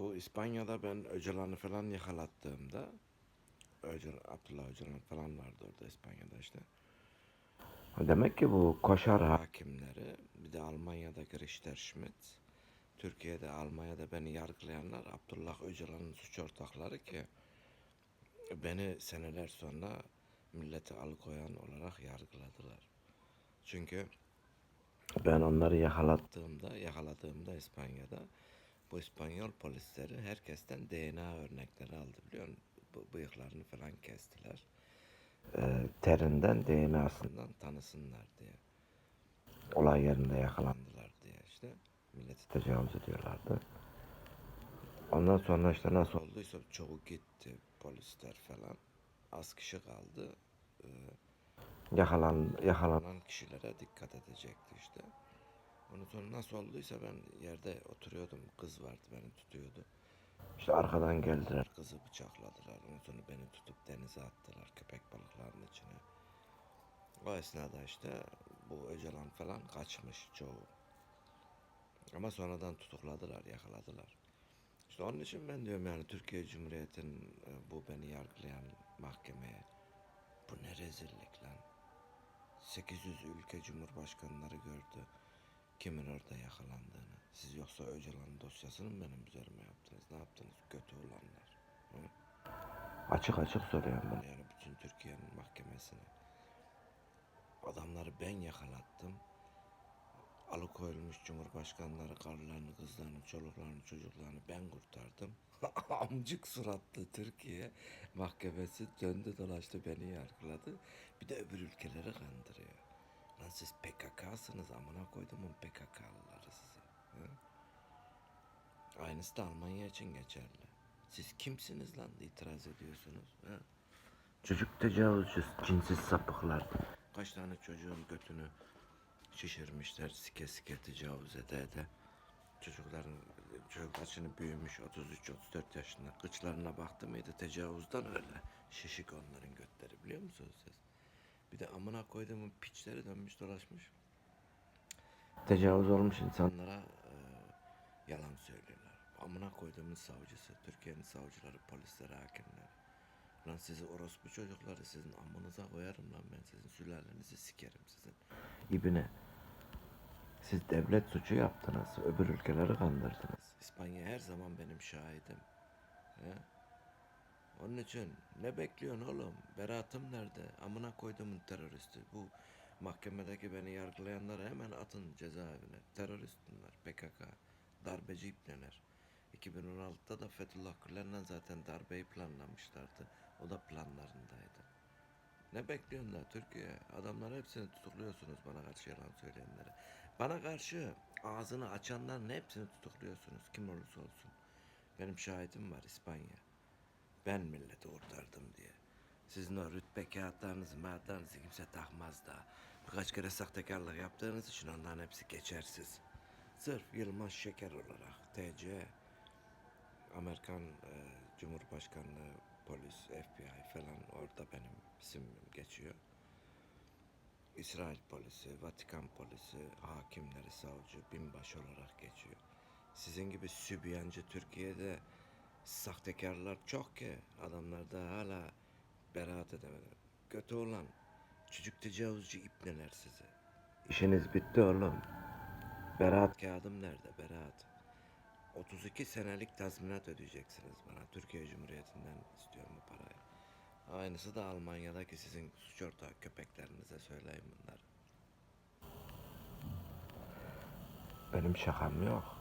Bu İspanya'da ben Öcalan'ı falan yakalattığımda Öcalan, Abdullah Öcalan falan vardı orada İspanya'da işte. Demek ki bu koşar hakimleri bir de Almanya'daki Richter Schmidt Türkiye'de Almanya'da beni yargılayanlar Abdullah Öcalan'ın suç ortakları ki beni seneler sonra milleti alıkoyan olarak yargıladılar. Çünkü ben onları yakalattığımda, yakaladığımda İspanya'da bu İspanyol polisleri herkesten DNA örnekleri aldı biliyor musun? Bıyıklarını falan kestiler. Ee, terinden DNA'sından tanısınlar diye. Olay yerinde yakalandılar diye işte. Milleti tecavüz ediyorlardı. Ondan sonra işte nasıl olduysa çoğu gitti polisler falan. Az kişi kaldı. Ee, yakalan, yakalanan kişilere dikkat edecekti işte. Ondan sonra nasıl olduysa ben yerde oturuyordum. Kız vardı beni tutuyordu. İşte arkadan geldiler kızı bıçakladılar. Ondan sonra beni tutup denize attılar köpek balıklarının içine. O esnada işte bu Öcalan falan kaçmış çoğu. Ama sonradan tutukladılar, yakaladılar. İşte onun için ben diyorum yani Türkiye Cumhuriyeti'nin e, bu beni yargılayan mahkemeye bu ne rezillik lan. 800 ülke cumhurbaşkanları gördü kimin orada yakalandığını. Siz yoksa Öcalan'ın dosyasını mı benim üzerime yaptınız? Ne yaptınız? Kötü olanlar. Hı? Açık açık soruyorum bunu yani bütün Türkiye'nin mahkemesine. Adamları ben yakalattım. Alıkoyulmuş cumhurbaşkanları, karılarını, kızlarını, çoluklarını, çocuklarını ben kurtardım. Amcık suratlı Türkiye mahkemesi döndü dolaştı beni yargıladı. Bir de öbür ülkeleri kandırıyor. Lan siz PKK'sınız amına koydumun PKK'lıları size. Hı? Aynısı da Almanya için geçerli. Siz kimsiniz lan itiraz ediyorsunuz. Hı? Çocuk tecavüzcü, cinsiz sapıklar. Kaç tane çocuğun götünü şişirmişler sike sike tecavüz ede ede. Çocukların çocuklar şimdi büyümüş 33-34 yaşında. Kıçlarına baktı mıydı tecavüzden öyle. Şişik onların götleri biliyor musunuz siz? Bir de amına koyduğumun piçleri dönmüş dolaşmış. Tecavüz olmuş insanlara e, yalan söylüyorlar. Amına koyduğumun savcısı, Türkiye'nin savcıları, polisleri, hakimleri. Lan sizi orospu çocukları sizin amınıza koyarım lan ben sizin sülalenizi sikerim sizin. İbine. Siz devlet suçu yaptınız. Öbür ülkeleri kandırdınız. İspanya her zaman benim şahidim. He? Onun için ne bekliyorsun oğlum? Beratım nerede? Amına koyduğumun teröristi. Bu mahkemedeki beni yargılayanları hemen atın cezaevine. Terörist bunlar. PKK. Darbeci ipneler. 2016'da da Fethullah Gülen'le zaten darbeyi planlamışlardı. O da planlarındaydı. Ne bekliyorsun da Türkiye? Adamlar hepsini tutukluyorsunuz bana karşı yalan söyleyenleri. Bana karşı ağzını açanların hepsini tutukluyorsunuz kim olursa olsun. Benim şahidim var İspanya. Ben milleti kurtardım diye. Sizin o rütbe kağıtlarınızı, mağazalarınızı kimse takmaz da. Birkaç kere sahtekarlık yaptığınız için onların hepsi geçersiz. Sırf Yılmaz Şeker olarak TC, Amerikan e, Cumhurbaşkanlığı, polis, FBI falan orada benim isimim geçiyor. İsrail polisi, Vatikan polisi, hakimleri, savcı, binbaşı olarak geçiyor. Sizin gibi sübyancı Türkiye'de sahtekarlar çok ki adamlar da hala beraat edemedi. Kötü olan çocuk tecavüzcü ipneler size. İşiniz bitti oğlum. Beraat kağıdım nerede beraat? 32 senelik tazminat ödeyeceksiniz bana. Türkiye Cumhuriyeti'nden istiyorum bu parayı. Aynısı da Almanya'daki sizin suç ortağı köpeklerinize söyleyin bunları. Benim şakam yok.